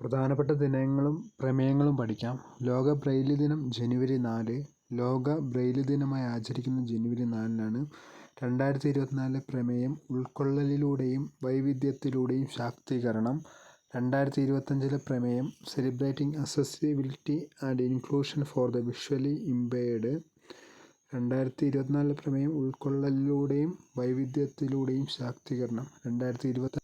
പ്രധാനപ്പെട്ട ദിനങ്ങളും പ്രമേയങ്ങളും പഠിക്കാം. ലോക ബ്രെയിലി ദിനം ജനുവരി നാല്. ലോക ബ്രെയിലി ദിനമായി ആചരിക്കുന്ന ജനുവരി നാലിനാണ് രണ്ടായിരത്തി ഇരുപത്തിനാലിലെ പ്രമേയം ഉൾക്കൊള്ളലിലൂടെയും വൈവിധ്യത്തിലൂടെയും ശാക്തീകരണം. രണ്ടായിരത്തി ഇരുപത്തഞ്ചിലെ പ്രമേയം celebrating accessibility and inclusion for the visually impaired രണ്ടായിരത്തി ഇരുപത്തിനാലിലെ പ്രമേയം ഉൾക്കൊള്ളലിലൂടെയും വൈവിധ്യത്തിലൂടെയും ശാക്തീകരണം. രണ്ടായിരത്തി ഇരുപത്തി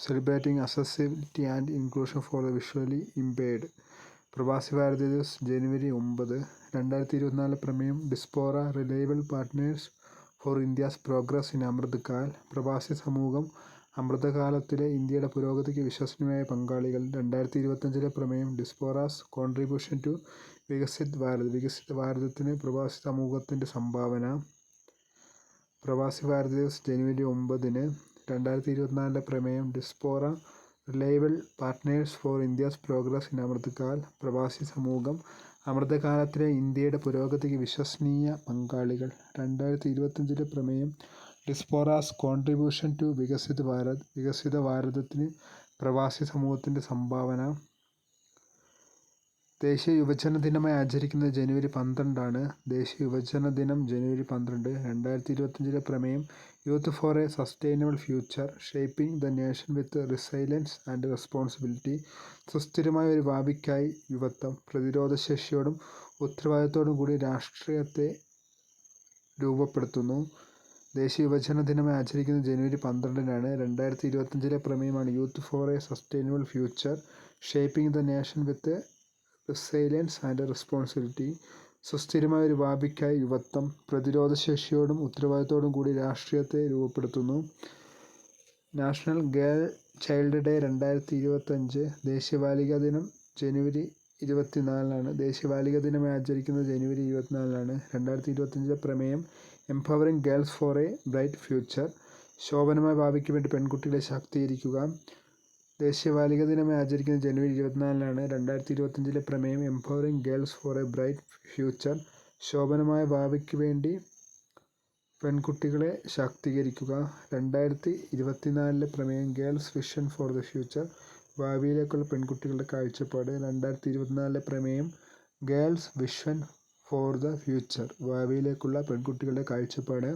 celebrating accessibility and inclusion for the visually impaired Pravasi Bharatiya Divas ജനുവരി ഒമ്പത് രണ്ടായിരത്തി ഇരുപത്തിനാല് പ്രമേയം diaspora reliable partners for India's progress in Amrit Kaal പ്രവാസി സമൂഹം അമൃതകാലത്തിലെ ഇന്ത്യയുടെ പുരോഗതിക്ക് വിശ്വസനീയമായ പങ്കാളികൾ. രണ്ടായിരത്തി ഇരുപത്തഞ്ചിലെ പ്രമേയം diaspora's contribution to Viksit Bharat. വികസിത ഭാരതത്തിന് പ്രവാസി സമൂഹത്തിന്റെ സംഭാവന. പ്രവാസി ഭാരതീയ ദിവസ് ജനുവരി ഒമ്പതിന് രണ്ടായിരത്തി ഇരുപത്തിനാലിലെ പ്രമേയം diaspora reliable partners for India's progress in Amritkaal പ്രവാസി സമൂഹം അമൃതകാലത്തിലെ ഇന്ത്യയുടെ പുരോഗതിക്ക് വിശ്വസനീയ പങ്കാളികൾ. രണ്ടായിരത്തി ഇരുപത്തഞ്ചിലെ പ്രമേയം ഡിസ്പോറാസ് കോൺട്രിബ്യൂഷൻ ടു വികസിത ഭാരത് വികസിത ഭാരതത്തിന് പ്രവാസി സമൂഹത്തിന്റെ സംഭാവന. ദേശീയ യുവജന ദിനമായി ആചരിക്കുന്നത് ജനുവരി പന്ത്രണ്ടാണ്. ദേശീയ യുവജന ദിനം ജനുവരി പന്ത്രണ്ട് രണ്ടായിരത്തി ഇരുപത്തഞ്ചിലെ പ്രമേയം youth for a sustainable future shaping the nation with resilience and responsibility സുസ്ഥിരമായ ഒരു ഭാവിക്കായി യുവത്വം പ്രതിരോധശേഷിയോടും ഉത്തരവാദിത്തോടും കൂടി രാഷ്ട്രീയത്തെ രൂപപ്പെടുത്തുന്നു. ദേശീയ യുവജന ദിനമായി ആചരിക്കുന്നത് ജനുവരി പന്ത്രണ്ടിനാണ്. രണ്ടായിരത്തി ഇരുപത്തഞ്ചിലെ പ്രമേയമാണ് youth for a sustainable future shaping the nation with resilience and responsibility സുസ്ഥിരമായ ഒരു ഭാവിക്കായി യുവത്വം പ്രതിരോധശേഷിയോടും ഉത്തരവാദിത്തത്തോടും കൂടി രാഷ്ട്രീയത്തെ രൂപപ്പെടുത്തുന്നു. നാഷണൽ ഗേൾ ചൈൽഡ് ഡേ രണ്ടായിരത്തി ഇരുപത്തഞ്ച് ദേശീയ ബാലികാ ദിനം ജനുവരി ഇരുപത്തിനാലിനാണ്. ദേശീയ ബാലികാ ദിനമായി ആചരിക്കുന്നത് ജനുവരി ഇരുപത്തിനാലിനാണ്. രണ്ടായിരത്തി ഇരുപത്തഞ്ചിലെ പ്രമേയം empowering girls for a bright future ശോഭനമായ ഭാവിക്ക് വേണ്ടി പെൺകുട്ടികളെ ശാക്തീകരിക്കുക. ദേശീയ ബാലികാ ദിനമായി ആചരിക്കുന്നത് ജനുവരി ഇരുപത്തിനാലിനാണ് രണ്ടായിരത്തി ഇരുപത്തഞ്ചിലെ പ്രമേയം empowering girls for a bright future ശോഭനമായ ഭാവിക്ക് വേണ്ടി പെൺകുട്ടികളെ ശാക്തീകരിക്കുക. രണ്ടായിരത്തി ഇരുപത്തിനാലിലെ പ്രമേയം girls vision for the future ഭാവിയിലേക്കുള്ള പെൺകുട്ടികളുടെ കാഴ്ചപ്പാട്. രണ്ടായിരത്തി ഇരുപത്തിനാലിലെ പ്രമേയം girls vision for the future ഭാവിയിലേക്കുള്ള പെൺകുട്ടികളുടെ കാഴ്ചപ്പാട്.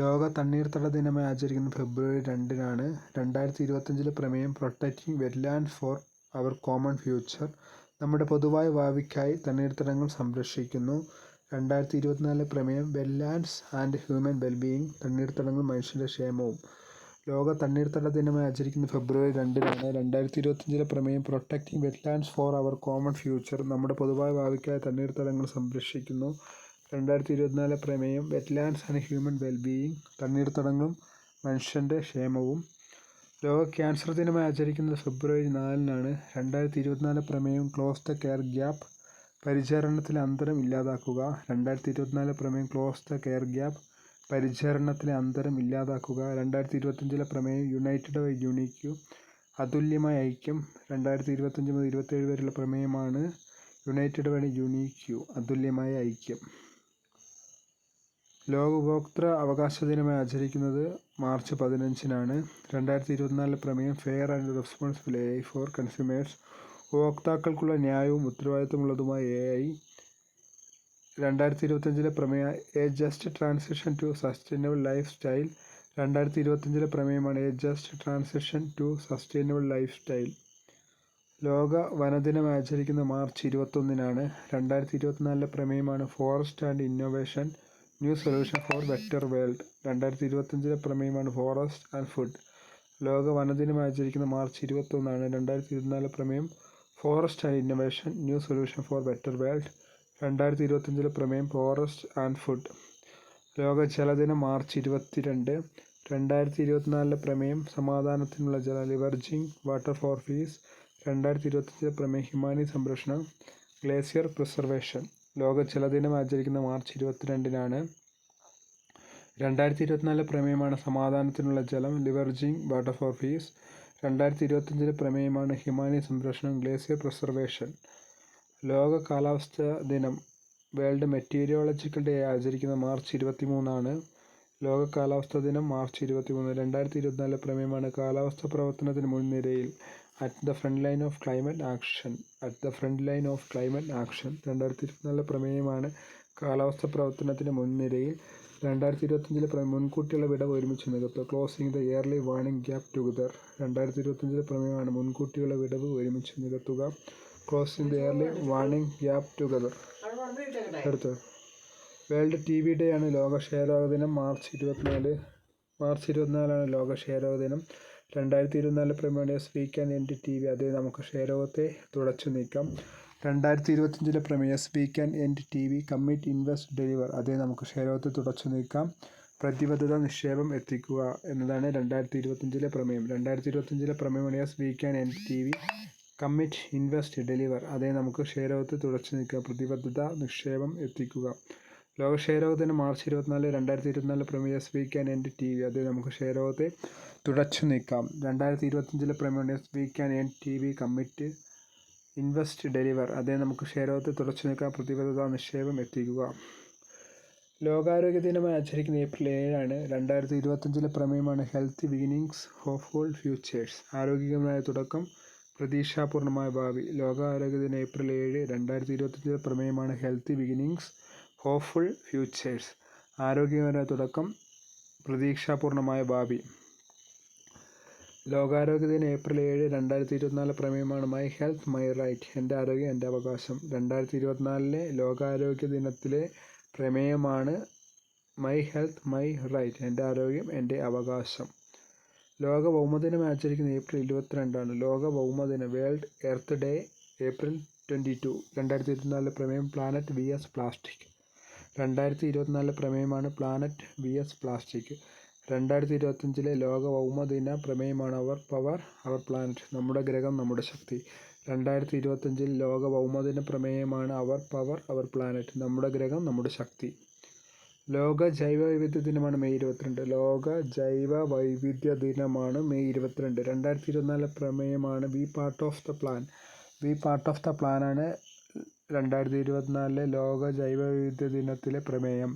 ലോക തണ്ണീർത്തട ദിനമായി ആചരിക്കുന്ന ഫെബ്രുവരി രണ്ടിനാണ് രണ്ടായിരത്തി ഇരുപത്തഞ്ചിലെ പ്രമേയം protecting wetland for our common future. നമ്മുടെ പൊതുവായ വാവിക്കായി തണ്ണീർത്തടങ്ങൾ സംരക്ഷിക്കുന്നു. രണ്ടായിരത്തി ഇരുപത്തിനാലിലെ പ്രമേയം വെറ്റ്ലാൻഡ്സ് ആൻഡ് ഹ്യൂമൻ വെൽബീയിങ് തണ്ണീർത്തടങ്ങൾ മനുഷ്യന്റെ ക്ഷേമവും. ലോക തണ്ണീർത്തട ദിനമായി ആചരിക്കുന്ന ഫെബ്രുവരി രണ്ടിനാണ് രണ്ടായിരത്തി ഇരുപത്തഞ്ചിലെ പ്രമേയം protecting wetlands for our common future. നമ്മുടെ പൊതുവായ വാവിക്കായ തണ്ണീർത്തടങ്ങൾ സംരക്ഷിക്കുന്നു. രണ്ടായിരത്തി ഇരുപത്തിനാലിലെ പ്രമേയം വെറ്റ്ലാൻഡ്സ് ആൻഡ് ഹ്യൂമൻ വെൽബീയിങ് തണ്ണീർത്തടങ്ങളും മനുഷ്യന്റെ ക്ഷേമവും. ലോക ക്യാൻസർ ദിനമായി ആചരിക്കുന്നത് ഫെബ്രുവരി നാലിനാണ് രണ്ടായിരത്തി ഇരുപത്തിനാലിലെ പ്രമേയം ക്ലോസ് ദ കെയർ ഗ്യാപ്പ് പരിചരണത്തിലെ അന്തരം ഇല്ലാതാക്കുക. രണ്ടായിരത്തി ഇരുപത്തിനാലിലെ പ്രമേയം ക്ലോസ് ദ കെയർ ഗ്യാപ്പ് പരിചരണത്തിലെ അന്തരം ഇല്ലാതാക്കുക. രണ്ടായിരത്തി ഇരുപത്തഞ്ചിലെ പ്രമേയം യുണൈറ്റഡ് വൈ യുണീക്യു അതുല്യമായ ഐക്യം. രണ്ടായിരത്തി ഇരുപത്തഞ്ച് മുതൽ ഇരുപത്തേഴ് വരെയുള്ള പ്രമേയമാണ് യുണൈറ്റഡ് വൈ യുണീക്യു അതുല്യമായ ഐക്യം. ലോക ഉപഭോക്തൃ അവകാശ ദിനമായി ആചരിക്കുന്നത് മാർച്ച് പതിനഞ്ചിനാണ്. രണ്ടായിരത്തി ഇരുപത്തിനാലിലെ പ്രമേയം fair and responsible A I for consumers ഉപഭോക്താക്കൾക്കുള്ള ന്യായവും ഉത്തരവാദിത്തമുള്ളതുമായ എ ഐ രണ്ടായിരത്തി ഇരുപത്തഞ്ചിലെ പ്രമേയ a just transition to sustainable lifestyle രണ്ടായിരത്തി ഇരുപത്തഞ്ചിലെ പ്രമേയമാണ് a just transition to sustainable lifestyle ലോക വനദിനം ആചരിക്കുന്ന മാർച്ച് ഇരുപത്തൊന്നിനാണ്. രണ്ടായിരത്തി ഇരുപത്തിനാലിലെ പ്രമേയമാണ് forest and innovation new solution for better world രണ്ടായിരത്തി ഇരുപത്തഞ്ചിലെ പ്രമേയമാണ് ഫോറസ്റ്റ് ആൻഡ് ഫുഡ്. ലോക വനദിനം ആചരിക്കുന്ന മാർച്ച് ഇരുപത്തൊന്നാണ് രണ്ടായിരത്തി ഇരുപത്തിനാല് പ്രമേയം forest and innovation new solution for better world രണ്ടായിരത്തി ഇരുപത്തഞ്ചിലെ പ്രമേയം ഫോറസ്റ്റ് ആൻഡ് ഫുഡ്. ലോക ജലദിനം മാർച്ച് ഇരുപത്തിരണ്ട് രണ്ടായിരത്തി ഇരുപത്തിനാലിലെ പ്രമേയം സമാധാനത്തിനുള്ള ജല ലിവർജിങ് വാട്ടർ ഫോർ ഫീസ് രണ്ടായിരത്തി ഇരുപത്തഞ്ചിലെ പ്രമേയം ഹിമാനി സംരക്ഷണം ഗ്ലേസിയർ പ്രിസർവേഷൻ. ലോക ജലദിനം ആചരിക്കുന്ന മാർച്ച് ഇരുപത്തിരണ്ടിനാണ്. രണ്ടായിരത്തി ഇരുപത്തിനാല് പ്രമേയമാണ് സമാധാനത്തിനുള്ള ജലം ലിവർജിങ് വാട്ടർ ഫോർ പീസ്. രണ്ടായിരത്തി ഇരുപത്തഞ്ചിലെ പ്രമേയമാണ് ഹിമാനി സംരക്ഷണം ഗ്ലേസിയർ പ്രിസർവേഷൻ. ലോക കാലാവസ്ഥ ദിനം വേൾഡ് മെറ്റീരിയോളജിക്കൽ ഡേ ആചരിക്കുന്ന മാർച്ച് ഇരുപത്തി മൂന്നാണ് ലോക കാലാവസ്ഥാ ദിനം മാർച്ച് ഇരുപത്തിമൂന്ന്. രണ്ടായിരത്തി ഇരുപത്തിനാലിലെ പ്രമേയമാണ് കാലാവസ്ഥ പ്രവർത്തനത്തിന് മുൻനിരയിൽ at the front line of climate action at the front line of climate action രണ്ടായിരത്തി ഇരുപത്തിനാലിലെ പ്രമേയമാണ്. കാലാവസ്ഥ പ്രവർത്തനത്തിന് മുൻനിരയിൽ രണ്ടായിരത്തി ഇരുപത്തഞ്ചിലെ മുൻകൂട്ടിയുള്ള വിടവ് ഒരുമിച്ച് നികത്തുക. Closing the early warning gap together രണ്ടായിരത്തി ഇരുപത്തഞ്ചിലെ പ്രമേയമാണ് മുൻകൂട്ടിയുള്ള വിടവ് ഒരുമിച്ച് നികത്തുക. Closing the early warning gap together അടുത്ത്. വേൾഡ് ടി വി ഡേ ആണ് ലോക ക്ഷയരോഗ ദിനം. മാർച്ച് ഇരുപത്തിനാല്. മാർച്ച് ഇരുപത്തിനാലാണ് ലോക ക്ഷയരോഗ ദിനം. രണ്ടായിരത്തി ഇരുപത്തിനാല് league speak and end T B അതേ നമുക്ക് ക്ഷയരോഗത്തെ തുടച്ചു നീക്കാം. രണ്ടായിരത്തി ഇരുപത്തഞ്ചിലെ പ്രമേയ speak and end T B commit invest deliver അതേ നമുക്ക് ക്ഷയരോഗത്തെ തുടച്ചു നീക്കാം. പ്രതിബദ്ധത നിക്ഷേപം എത്തിക്കുക എന്നതാണ് രണ്ടായിരത്തി ഇരുപത്തഞ്ചിലെ പ്രമേയം. രണ്ടായിരത്തി ഇരുപത്തഞ്ചിലെ പ്രമേയമാണ് speak and end T B commit invest deliver അതേ നമുക്ക് ക്ഷയരോഗത്തെ തുടച്ചു നീക്കുക പ്രതിബദ്ധത നിക്ഷേപം എത്തിക്കുക. ലോക ക്ഷയരോഗത്തിന് മാർച്ച് ഇരുപത്തിനാല് രണ്ടായിരത്തി ഇരുപത്തിനാല് പ്രമേയം speak and end T B അത് നമുക്ക് ക്ഷയരോഗത്തെ തുടച്ചു നീക്കാം. രണ്ടായിരത്തി ഇരുപത്തഞ്ചിലെ പ്രമേയം speak and T B commit invest deliver അതേ നമുക്ക് ക്ഷയരോഗത്തെ തുടച്ചു നീക്കാം പ്രതിബദ്ധത നിക്ഷേപം എത്തിക്കുക. ലോകാരോഗ്യ ദിനമായി ആചരിക്കുന്ന ഏപ്രിൽ ഏഴാണ് രണ്ടായിരത്തി ഇരുപത്തഞ്ചിലെ പ്രമേയമാണ് ഹെൽത്ത് ബിഗിനിങ്സ് ഹോപ്പ്ഫുൾ ഫ്യൂച്ചേഴ്സ് ആരോഗ്യകരമായ തുടക്കം പ്രതീക്ഷാപൂർണമായ ഭാവി. ലോകാരോഗ്യ ദിനം ഏപ്രിൽ ഏഴ് രണ്ടായിരത്തി ഇരുപത്തഞ്ചിലെ പ്രമേയമാണ് ഹെൽത്ത് ബിഗിനിങ്സ് ഹോപ്പ്ഫുൾ ഫ്യൂച്ചേഴ്സ്. ആരോഗ്യകരമായ തുടക്കം പ്രതീക്ഷാപൂർണമായ ഭാവി. ലോകാരോഗ്യ ദിനം ഏപ്രിൽ ഏഴ് രണ്ടായിരത്തി ഇരുപത്തിനാല് പ്രമേയമാണ് മൈ ഹെൽത്ത് മൈ റൈറ്റ് എന്റെ ആരോഗ്യം എന്റെ അവകാശം. രണ്ടായിരത്തി ഇരുപത്തിനാലിലെ ലോകാരോഗ്യ ദിനത്തിലെ പ്രമേയമാണ് മൈ ഹെൽത്ത് മൈ റൈറ്റ് എന്റെ ആരോഗ്യം എന്റെ അവകാശം. ലോക ഭൗമദിനം ആചരിക്കുന്ന ഏപ്രിൽ ഇരുപത്തിരണ്ടാണ്. ലോക ഭൗമദിനം world earth day April twenty two. രണ്ടായിരത്തി ഇരുപത്തിനാലിലെ പ്രമേയം പ്ലാനറ്റ് വി എസ് പ്ലാസ്റ്റിക് രണ്ടായിരത്തി ഇരുപത്തിനാലിലെ പ്രമേയമാണ് പ്ലാനറ്റ് വി എസ് പ്ലാസ്റ്റിക്. രണ്ടായിരത്തി ഇരുപത്തഞ്ചിലെ ലോക ഭൗമദിന പ്രമേയമാണ് അവർ പവർ അവർ പ്ലാനറ്റ് നമ്മുടെ ഗ്രഹം നമ്മുടെ ശക്തി. രണ്ടായിരത്തി ഇരുപത്തഞ്ചിൽ ലോക ഭൗമദിന പ്രമേയമാണ് അവർ പവർ അവർ പ്ലാനറ്റ് നമ്മുടെ ഗ്രഹം നമ്മുടെ ശക്തി. ലോക ജൈവ വൈവിധ്യ ദിനമാണ് മെയ് ഇരുപത്തിരണ്ട്. ലോക ജൈവ വൈവിധ്യ ദിനമാണ് മെയ് ഇരുപത്തിരണ്ട്. രണ്ടായിരത്തി ഇരുപത്തിനാലിലെ പ്രമേയമാണ് be part of the plan. Be part of the പ്ലാനാണ് രണ്ടായിരത്തി ഇരുപത്തിനാലിലെ ലോക ജൈവ വൈവിധ്യ ദിനത്തിലെ പ്രമേയം.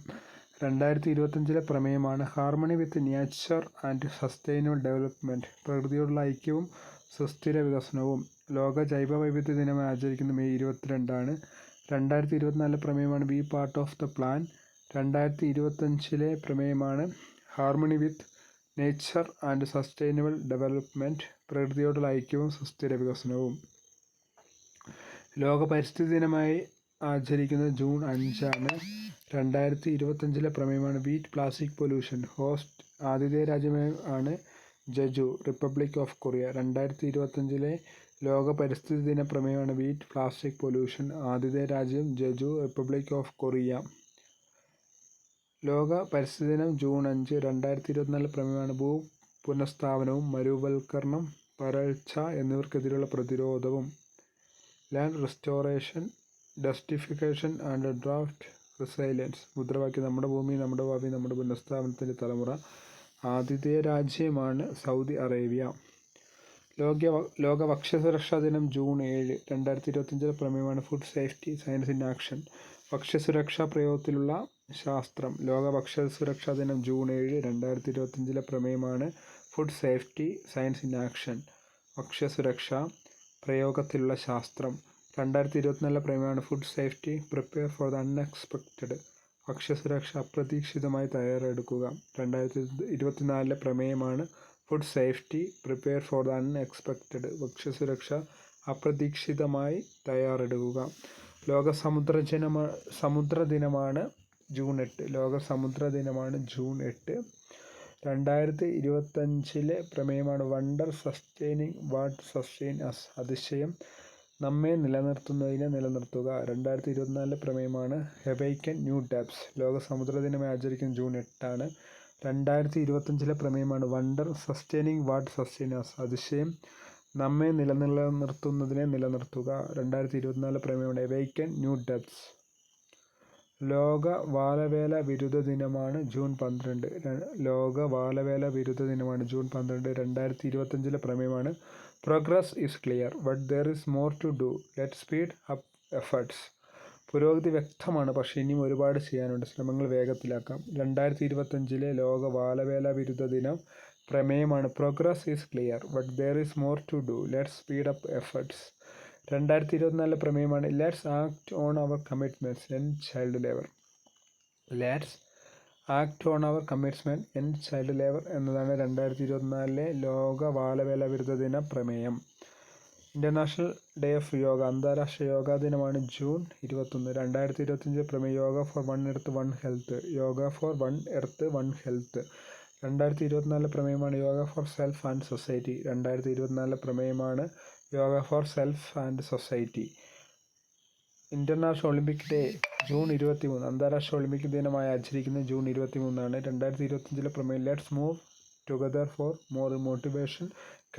രണ്ടായിരത്തി ഇരുപത്തഞ്ചിലെ പ്രമേയമാണ് harmony with nature and sustainable development പ്രകൃതിയോടുള്ള ഐക്യവും സുസ്ഥിര വികസനവും. ലോക ജൈവ വൈവിധ്യ ദിനം ആചരിക്കുന്ന മെയ് ഇരുപത്തിരണ്ടാണ്. രണ്ടായിരത്തി ഇരുപത്തിനാലിലെ പ്രമേയമാണ് be part of the plan. രണ്ടായിരത്തി ഇരുപത്തഞ്ചിലെ പ്രമേയമാണ് harmony with nature and sustainable development പ്രകൃതിയോടുള്ള ഐക്യവും സുസ്ഥിര വികസനവും. ലോക പരിസ്ഥിതി ദിനമായി ആചരിക്കുന്ന ജൂൺ അഞ്ചാണ് രണ്ടായിരത്തി ഇരുപത്തഞ്ചിലെ പ്രമേയമാണ് ബീറ്റ് പ്ലാസ്റ്റിക് പൊല്യൂഷൻ. ഹോസ്റ്റ് ആതിഥേയ രാജ്യമാണ് ജജു റിപ്പബ്ലിക് ഓഫ് കൊറിയ. രണ്ടായിരത്തി ഇരുപത്തഞ്ചിലെ ലോക പരിസ്ഥിതി ദിന പ്രമേയമാണ് ബീറ്റ് പ്ലാസ്റ്റിക് പൊല്യൂഷൻ. ആതിഥേയ രാജ്യം ജജു റിപ്പബ്ലിക് ഓഫ് കൊറിയ. ലോക പരിസ്ഥിതി ദിനം ജൂൺ അഞ്ച് രണ്ടായിരത്തി ഇരുപത്തിനാല് പ്രമേയമാണ് ഭൂ പുനഃസ്ഥാപനവും മരുവൽക്കരണം വരൾച്ച എന്നിവർക്കെതിരെയുള്ള പ്രതിരോധവും. Land restoration desertification and drought resilience മുദ്രാവാക്യം നമ്മുടെ ഭൂമി നമ്മുടെ ഭാവി നമ്മുടെ പുനഃസ്ഥാപനത്തിന്റെ തലമുറ. ആതിഥേയ രാജ്യമാണ് സൗദി അറേബ്യ. ലോക ലോക ഭക്ഷ്യസുരക്ഷാ ദിനം ജൂൺ ഏഴ് രണ്ടായിരത്തി ഇരുപത്തഞ്ചിലെ പ്രമേയമാണ് food safety science in action ഭക്ഷ്യസുരക്ഷാ പ്രയോഗത്തിലുള്ള ശാസ്ത്രം. ലോക ഭക്ഷ്യസുരക്ഷാ ദിനം ജൂൺ ഏഴ് രണ്ടായിരത്തി ഇരുപത്തഞ്ചിലെ പ്രമേയമാണ് food safety science in action ഭക്ഷ്യസുരക്ഷ പ്രയോഗത്തിലുള്ള ശാസ്ത്രം. രണ്ടായിരത്തി ഇരുപത്തിനാലിലെ പ്രമേയമാണ് food safety prepare for the unexpected ഭക്ഷ്യസുരക്ഷ അപ്രതീക്ഷിതമായി തയ്യാറെടുക്കുക. രണ്ടായിരത്തി ഇരുപത്തിനാലിലെ പ്രമേയമാണ് food safety prepare for the unexpected ഭക്ഷ്യസുരക്ഷ അപ്രതീക്ഷിതമായി തയ്യാറെടുക്കുക. ലോക സമുദ്ര സമുദ്ര ദിനമാണ് ജൂൺ എട്ട്. ലോക സമുദ്ര ദിനമാണ് ജൂൺ എട്ട്. രണ്ടായിരത്തി ഇരുപത്തഞ്ചിലെ പ്രമേയമാണ് wonder sustaining what sustain us അതിശയം നമ്മെ നിലനിർത്തുന്നതിനെ നിലനിർത്തുക. രണ്ടായിരത്തി ഇരുപത്തിനാലിലെ പ്രമേയമാണ് ഹെവൈക്കൻ ന്യൂ ടാപ്സ് ലോക സമുദ്ര ദിനമായി ആചരിക്കുന്ന ജൂൺ എട്ടാണ്. രണ്ടായിരത്തി ഇരുപത്തഞ്ചിലെ പ്രമേയമാണ് wonder sustaining what sustain us അതിശയം നമ്മെ നിലനിലനിർത്തുന്നതിനെ നിലനിർത്തുക. രണ്ടായിരത്തി ഇരുപത്തിനാല് പ്രമേയമാണ് എവൈക്കൻ ന്യൂ ഡെപ്സ് ലോക വാലവേല വിരുദ്ധ ദിനമാണ് ജൂൺ പന്ത്രണ്ട്. ലോക വാലവേല വിരുദ്ധ ദിനമാണ് ജൂൺ പന്ത്രണ്ട്. രണ്ടായിരത്തി ഇരുപത്തഞ്ചിലെ പ്രമേയമാണ് progress is clear but there is more to do let speed up efforts പുരോഗതി വ്യക്തമാണ് പക്ഷേ ഇനിയും ഒരുപാട് ചെയ്യാനുണ്ട്. ശ്രമങ്ങൾ വേഗത്തിലാക്കാം. രണ്ടായിരത്തി ഇരുപത്തഞ്ചിലെ ലോക ബാലവേല വിരുദ്ധ ദിനം പ്രമേയമാണ് progress is clear but there is more to do let speed up efforts രണ്ടായിരത്തി ഇരുപത്തിനാലിലെ പ്രമേയമാണ് let's act on our commitments end child labour let's act on our commitment end child labour എന്നതാണ് രണ്ടായിരത്തി ഇരുപത്തിനാലിലെ ലോക ബാലവേല വിരുദ്ധ ദിന പ്രമേയം. ഇന്റർനാഷണൽ ഡേ ഓഫ് യോഗ അന്താരാഷ്ട്ര യോഗാ ദിനമാണ് ജൂൺ ഇരുപത്തൊന്ന്. രണ്ടായിരത്തി ഇരുപത്തഞ്ച് പ്രമേയം yoga for one earth one health yoga for one earth one health രണ്ടായിരത്തി ഇരുപത്തിനാലിലെ പ്രമേയമാണ് yoga for self and society രണ്ടായിരത്തി ഇരുപത്തിനാലിലെ പ്രമേയമാണ് yoga for self and society international Olympic day June ഇരുപത്തി മൂന്ന് അന്താരാഷ്ട്ര ഒളിമ്പിക് ദിനമായി ആചരിക്കുന്നത് ജൂൺ ഇരുപത്തി മൂന്നാണ് രണ്ടായിരത്തി ഇരുപത്തഞ്ചിലെ പ്രമേയം let's move together for more motivation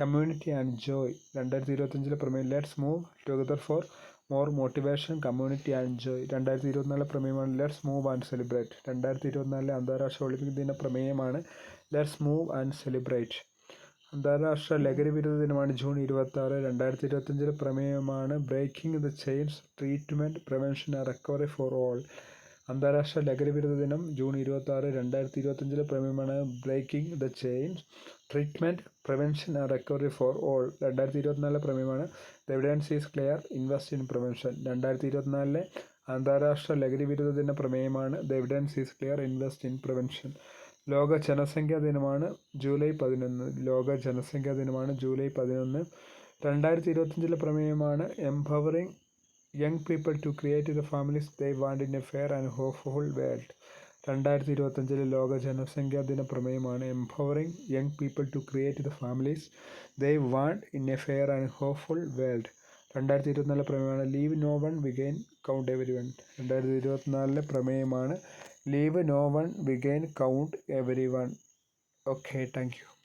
community and joy രണ്ടായിരത്തി ഇരുപത്തഞ്ചിലെ പ്രമേയം let's move together for more motivation community and joy രണ്ടായിരത്തി ഇരുപത്തിനാലിലെ പ്രമേയമാണ് ലെറ്റ്സ് മൂവ് ആൻഡ് സെലിബ്രേറ്റ് രണ്ടായിരത്തി ഇരുപത്തിനാലിലെ അന്താരാഷ്ട്ര ഒളിമ്പിക് ദിന പ്രമേയമാണ് ലെറ്റ്സ് മൂവ് ആൻഡ് സെലിബ്രേറ്റ് അന്താരാഷ്ട്ര ലഹരി വിരുദ്ധ ദിനമാണ് ജൂൺ ഇരുപത്തി ആറ് രണ്ടായിരത്തി ഇരുപത്തഞ്ചിലെ പ്രമേയമാണ് breaking the chains treatment prevention and recovery for all അന്താരാഷ്ട്ര ലഹരി വിരുദ്ധ ദിനം ജൂൺ ഇരുപത്തി ആറ് രണ്ടായിരത്തി ഇരുപത്തഞ്ചിലെ പ്രമേയമാണ് breaking the chains treatment prevention and recovery for all രണ്ടായിരത്തി ഇരുപത്തിനാലിലെ പ്രമേയമാണ് the evidence is clear invest in prevention രണ്ടായിരത്തി ഇരുപത്തിനാലിലെ അന്താരാഷ്ട്ര ലഹരി വിരുദ്ധ ദിന പ്രമേയമാണ് the evidence is clear invest in prevention ലോക ജനസംഖ്യാ ദിനമാണ് ജൂലൈ പതിനൊന്ന്. ലോക ജനസംഖ്യാ ദിനമാണ് ജൂലൈ പതിനൊന്ന്. രണ്ടായിരത്തി ഇരുപത്തഞ്ചിലെ പ്രമേയമാണ് empowering young people to create the families they want in a fair and hopeful world രണ്ടായിരത്തി ഇരുപത്തഞ്ചിലെ ലോക ജനസംഖ്യാ ദിന പ്രമേയമാണ് empowering young people to create the families they want in a fair and hopeful world രണ്ടായിരത്തി ഇരുപത്തിനാലിലെ പ്രമേയമാണ് ലീവ് നോ വൺ വിഗെയിൻ count everyone രണ്ടായിരത്തി ഇരുപത്തിനാലിലെ പ്രമേയമാണ് leave no one we can count everyone. Okay thank you.